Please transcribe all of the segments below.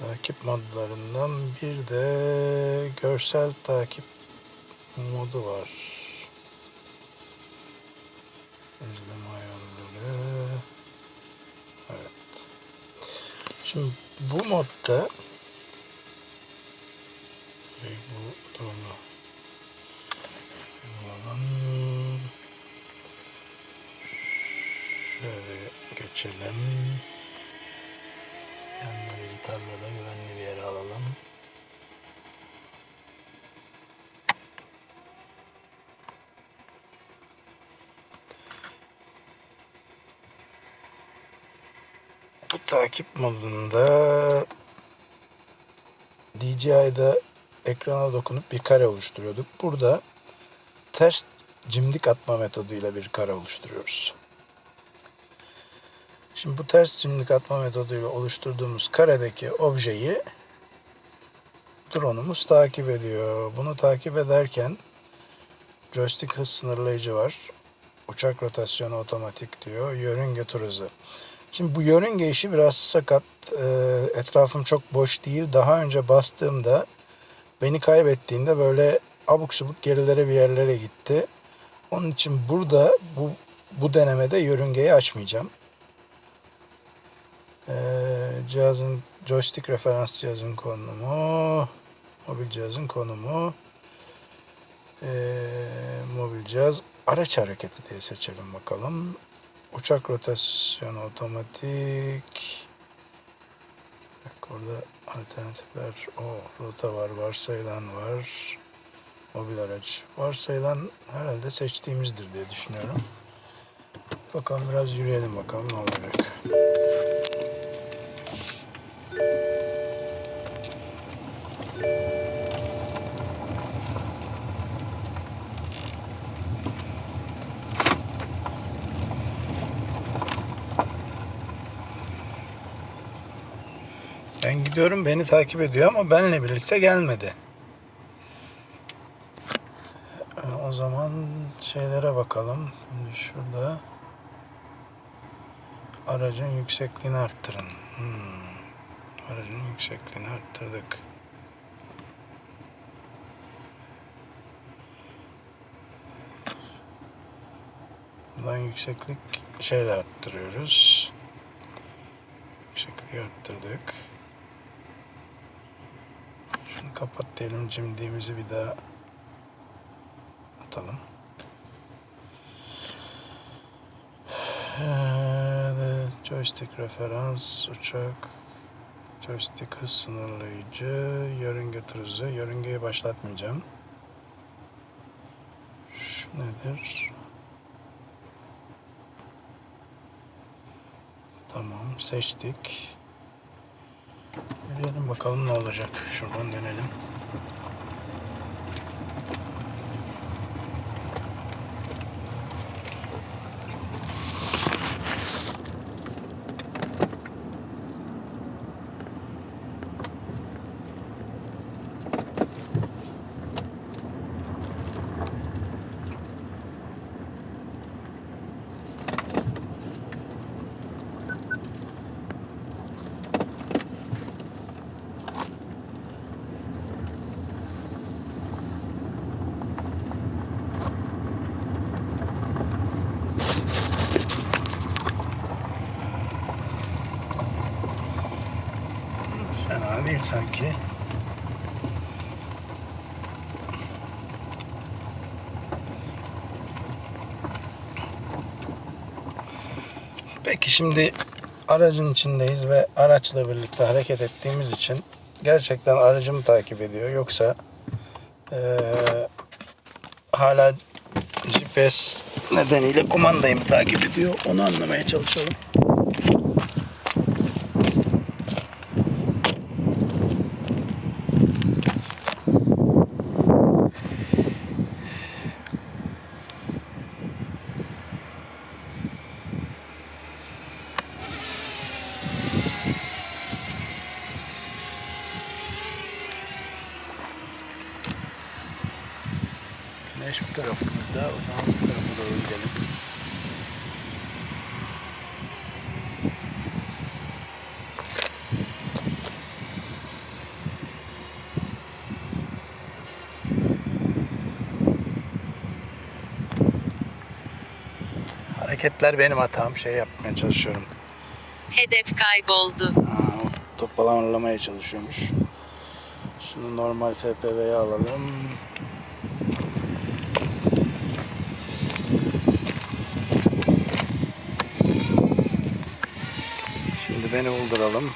Takip modlarından bir de görsel takip modu var. İzleme ayarları. Evet. Şimdi bu modda Şey, bu durumda. Şöyle geçelim. Yanları tarlada güvenli bir yere alalım. Bu takip modunda DJI'da ekrana dokunup bir kare oluşturuyorduk. Burada ters cimdik atma metoduyla bir kare oluşturuyoruz. Şimdi bu ters cimdik atma metoduyla oluşturduğumuz karedeki objeyi drone'umuz takip ediyor. Bunu takip ederken joystick hız sınırlayıcı var. Uçak rotasyonu otomatik diyor. Yörünge tur hızı. Şimdi bu yörünge işi biraz sakat. Ee, etrafım çok boş değil. Daha önce bastığımda beni kaybettiğinde böyle abuk subuk gerilere bir yerlere gitti. Onun için burada bu bu denemede yörüngeyi açmayacağım. Ee, cihazın joystick referans cihazın konumu, mobil cihazın konumu, ee, mobil cihaz araç hareketi diye seçelim bakalım. Uçak rotasyonu otomatik. Bak orada alternatifler. O rota var, varsayılan var. Mobil araç. Varsayılan herhalde seçtiğimizdir diye düşünüyorum. Bakalım biraz yürüyelim bakalım ne olacak. Ben gidiyorum beni takip ediyor ama benle birlikte gelmedi. Ee, O zaman şeylere bakalım. Şimdi şurada aracın yüksekliğini arttırın. Hmm. Aracın yüksekliğini arttırdık. Buradan yükseklik şeyle arttırıyoruz. Yüksekliği arttırdık. Kapat diyelim cimdiğimizi bir daha atalım. Ee, joystick referans, uçak, joystick hız sınırlayıcı, yörünge hızı. Yörüngeyi başlatmayacağım. Şu nedir? Tamam, seçtik. Yürüyelim bakalım ne olacak. Şuradan dönelim. Fena değil sanki. Peki şimdi aracın içindeyiz ve araçla birlikte hareket ettiğimiz için gerçekten aracımı takip ediyor yoksa eee, hala GPS nedeniyle kumandayı mı takip ediyor onu anlamaya çalışalım. Hareketler benim hatam. Şey yapmaya çalışıyorum. Hedef kayboldu. Ha, topalamaya çalışıyormuş. Şimdi normal FPV'ye alalım. Şimdi beni bulduralım.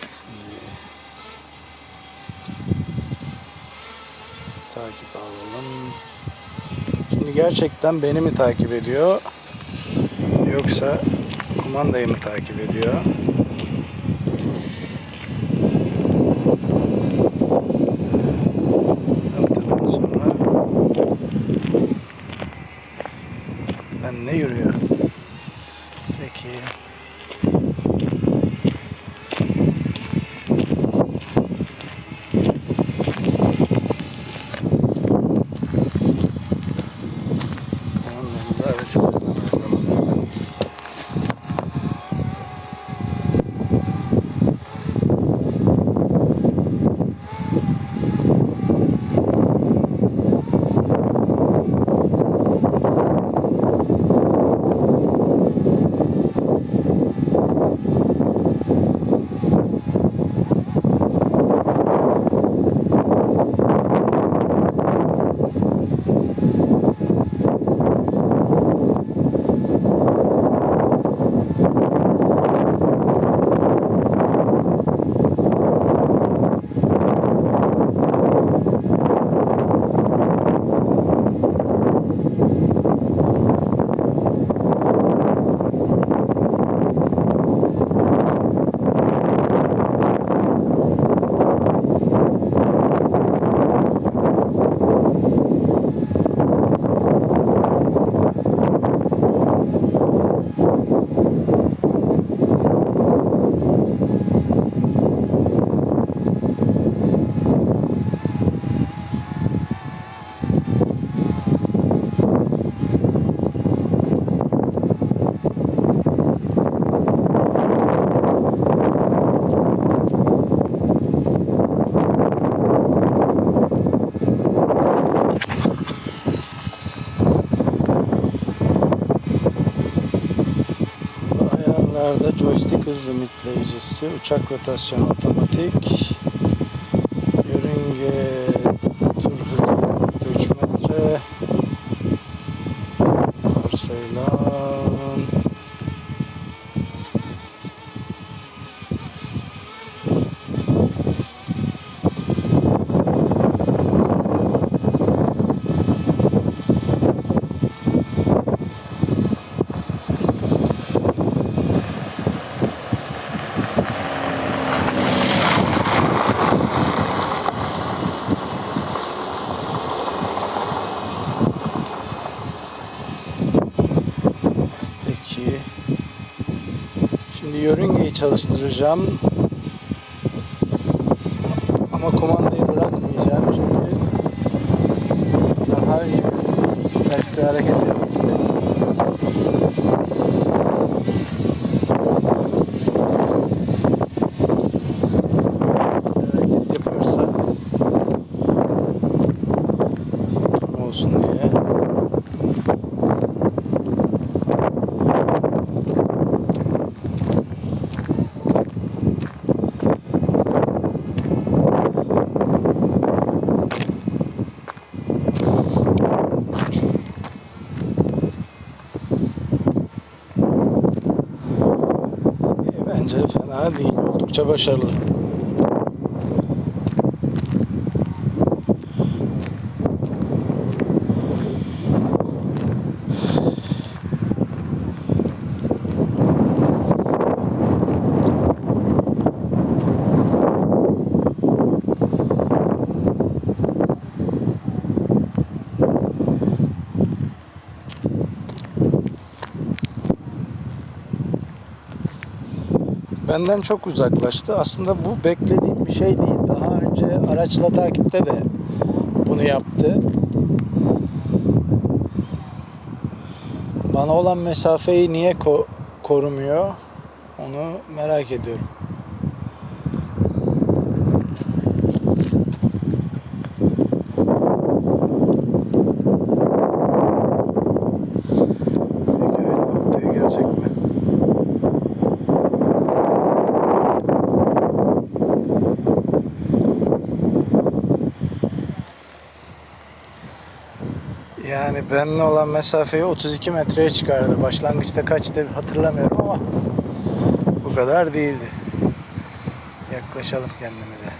Şimdi takip alalım. Şimdi gerçekten beni mi takip ediyor? Yoksa kumandayı mı takip ediyor? Ben ne yürüyor? Peki. Ayarlarda joystick hız limitleyicisi, uçak rotasyonu otomatik, yörünge tur hızı 3 metre, varsayılan Peki. Şimdi yörüngeyi çalıştıracağım. Ama kumandayı bırakmayacağım çünkü daha iyi ters bir hareket yapmak istedim. Ters bir hareket yapıyorsa olsun diye. E, bence fena değil. Oldukça başarılı. Benden çok uzaklaştı. Aslında bu beklediğim bir şey değil. Daha önce araçla takipte de bunu yaptı. Bana olan mesafeyi niye ko- korumuyor? Onu merak ediyorum. Yani benimle olan mesafeyi 32 metreye çıkardı. Başlangıçta kaçtı hatırlamıyorum ama bu kadar değildi. Yaklaşalım kendimize.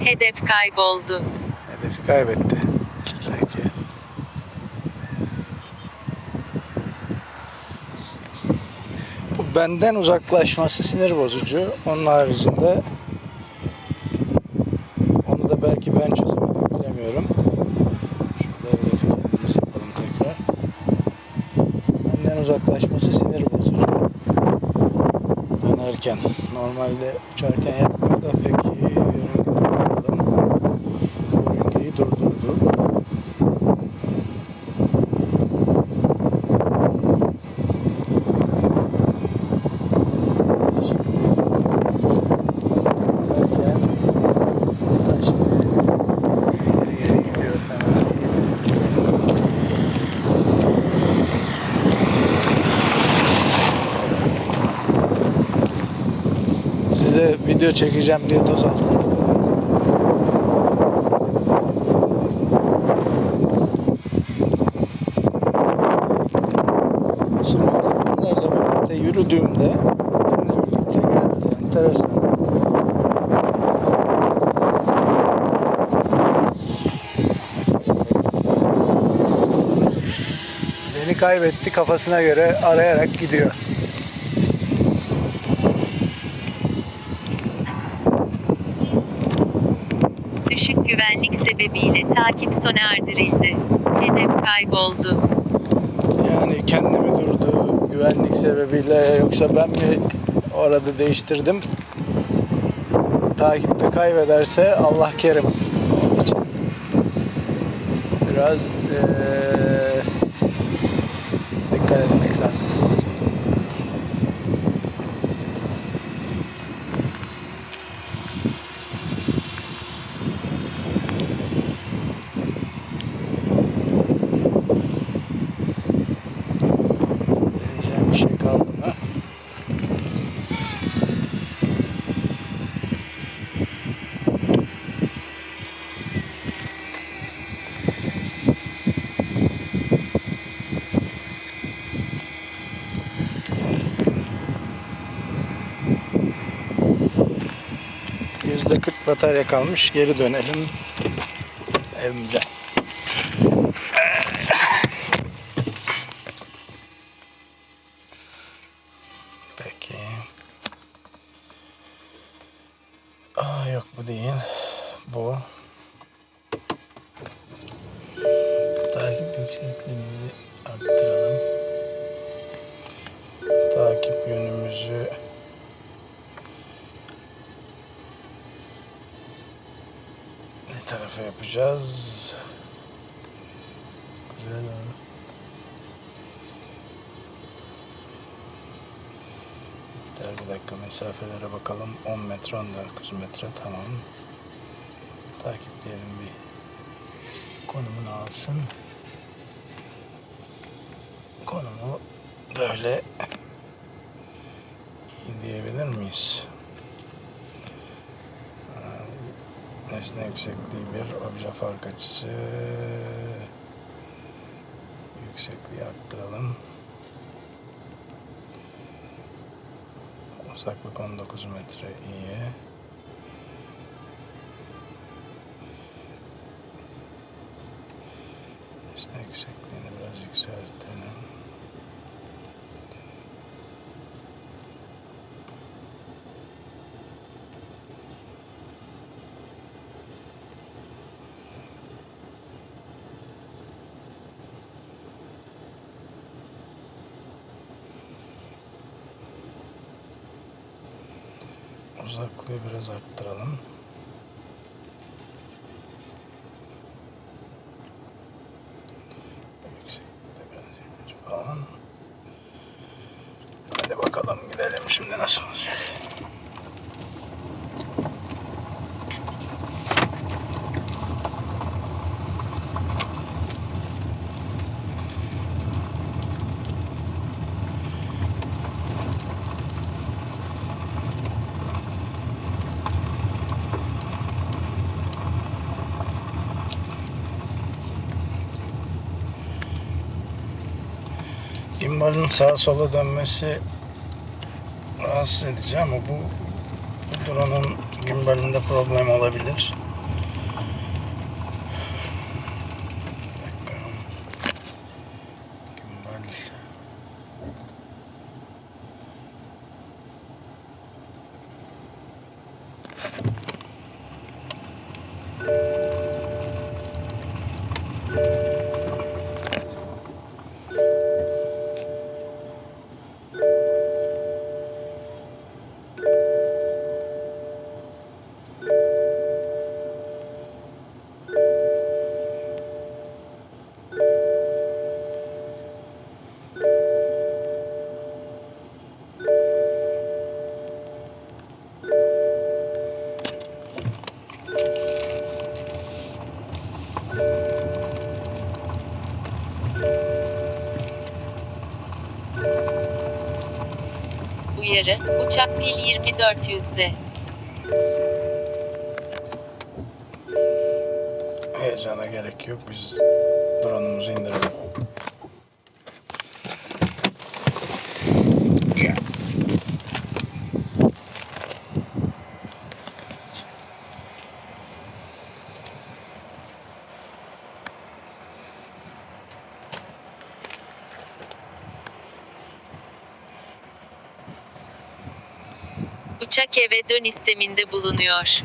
Hedef kayboldu. Hedefi kaybetti. Peki. Bu benden uzaklaşması sinir bozucu. Onun haricinde onu da belki ben çözemedim bilemiyorum. Şurada hedefi kendimiz yapalım tekrar. Benden uzaklaşması sinir bozucu. Dönerken normalde uçarken yapmıyor da peki bakalım. Yörüngeyi durdurduk. Derken, ha şimdi geri geri gidiyor fena değil. Size video çekeceğim diye toz altında. Şimdi bunlarla birlikte yürüdüğümde benimle birlikte geldi. Enteresan. Beni kaybetti kafasına göre arayarak gidiyor. Güvenlik sebebiyle takip sona erdirildi. Hedef kayboldu. Yani kendimi durdu güvenlik sebebiyle yoksa ben mi orada değiştirdim? Takipte kaybederse Allah kerim. Onun için biraz eee, batarya kalmış. Geri dönelim evimize. Yapacağız? Güzel. Der bir dakika mesafelere bakalım. 10 metre 19 metre tamam. Takipleyelim bir konumunu alsın. Konumu böyle diyebilir miyiz? Ee, Nesne yüksekliği bir obje fark açısı yüksekliği arttıralım. Uzaklık 19 metre iyi. Uzaklığı biraz arttıralım. Yükseklikte biraz falan. Hadi bakalım gidelim şimdi nasıl olacak. Gimbal'ın sağa sola dönmesi rahatsız edici ama bu, bu drone'un gimbalinde problem olabilir. Uyarı, uçak pil 2400'de. Heyecana gerek yok. Biz drone'umuzu indirelim. Uçak eve dön isteminde bulunuyor.